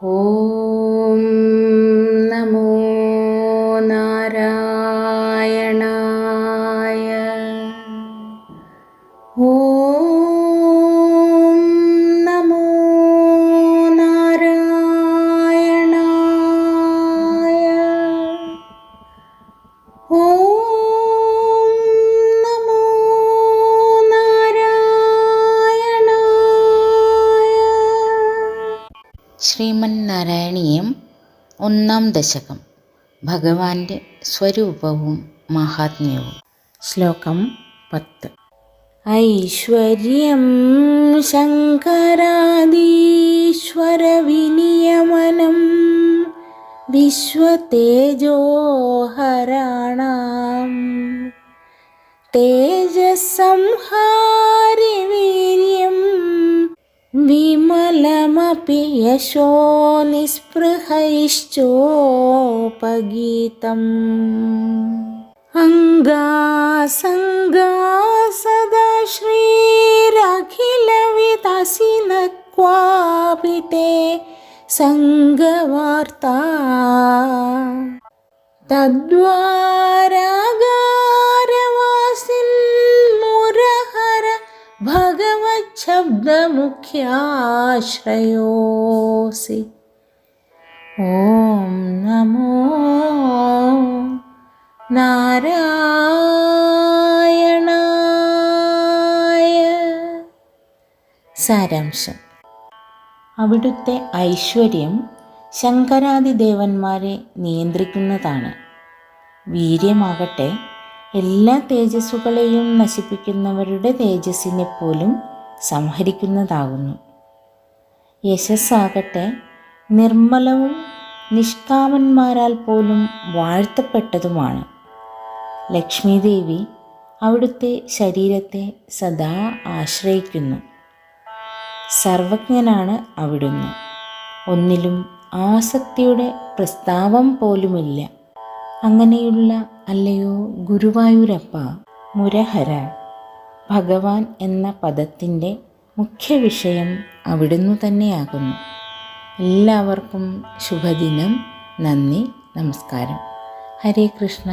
ഓം നമോ നാരായണായ ഓ ശ്രീമന്നാരായണീയം ഒന്നാം ദശകം. ഭഗവാന്റെ സ്വരൂപവും മഹാത്മ്യവും. ശ്ലോകം പത്ത്. ഐശ്വര്യം ശങ്കരാദീശ്വരവിനിയമനം. വിശ്വതേജോഹരാണാം. തേജസംഹാരി വിമലമപി യശോ നിസ്പൃഹൈശ്ചോപഗീതം അംഗാസംഗാ സദാ ശ്രീരഖിലവിതസിന ക്വാപി തേ സംഗവാർത്താ തദ്വാരാകാരവാസിൻ മുരഹര ഭഗവച്ഛബ്ദമുഖ്യാശ്രയോസി ഓം നമോ നാരായണായ സാരാംശം അവിടുത്തെ ഐശ്വര്യം ശങ്കരാദി ദേവന്മാരെ നിയന്ത്രിക്കുന്നതാണ്. വീര്യമാകട്ടെ എല്ലാ തേജസ്സുകളെയും നശിപ്പിക്കുന്നവരുടെ തേജസ്സിനെ പോലും സംഹരിക്കുന്നതാകുന്നു. യശസ്സാകട്ടെ നിർമ്മലവും നിഷ്കാമന്മാരാൽ പോലും വാഴ്ത്തപ്പെട്ടതുമാണ്. ലക്ഷ്മീദേവി അവിടുത്തെ ശരീരത്തെ സദാ ആശ്രയിക്കുന്നു. സർവജ്ഞനാണ് അവിടുന്ന്. ഒന്നിലും ആസക്തിയുടെ പ്രസ്താവം പോലുമില്ല. അങ്ങനെയുള്ള അല്ലയോ ഗുരുവായൂരപ്പ മുരഹര. ഭഗവാൻ എന്ന പദത്തിന്റെ മുഖ്യ വിഷയം അവിടുന്ന് തന്നെയാകുന്നു. എല്ലാവർക്കും ശുഭദിനം. നന്ദി. നമസ്കാരം. ഹരേ കൃഷ്ണ.